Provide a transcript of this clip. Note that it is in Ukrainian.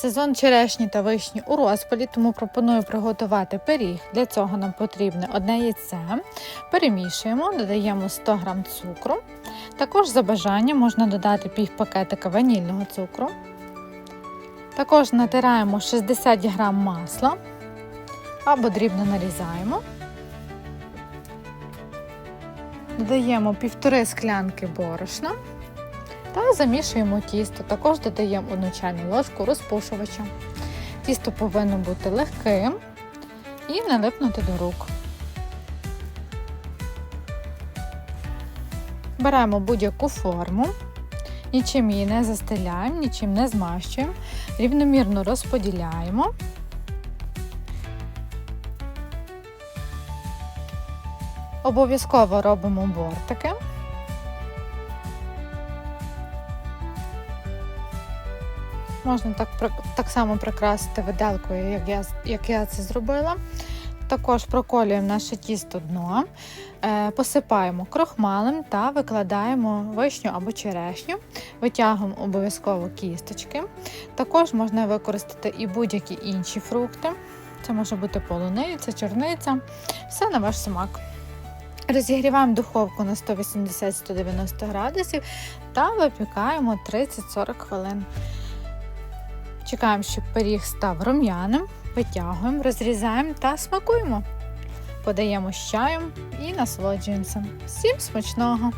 Сезон черешні та вишні у розпалі, тому пропоную приготувати пиріг. Для цього нам потрібне одне яйце. Перемішуємо, додаємо 100 г цукру. Також за бажанням можна додати пів пакетика ванільного цукру. Також натираємо 60 г масла або дрібно нарізаємо. Додаємо півтори склянки борошна та замішуємо тісто. Також додаємо одну чайну ложку розпушувача. Тісто повинно бути легким і не липнути до рук. Беремо будь-яку форму, нічим її не застеляємо, нічим не змащуємо, рівномірно розподіляємо. Обов'язково робимо бортики. Можна так, так само прикрасити виделкою, як я, як я це зробила. Також проколюємо наше тісто дно, е, посипаємо крохмалем та викладаємо вишню або черешню, витягуємо обов'язково кісточки. Також можна використати і будь-які інші фрукти. Це може бути полуниця, чорниця, все на ваш смак. Розігріваємо духовку на 180-190 градусів та випікаємо 30-40 хвилин. Чекаємо, щоб пиріг став рум'яним, витягуємо, розрізаємо та смакуємо. Подаємо з чаєм і насолоджуємося. Всім смачного!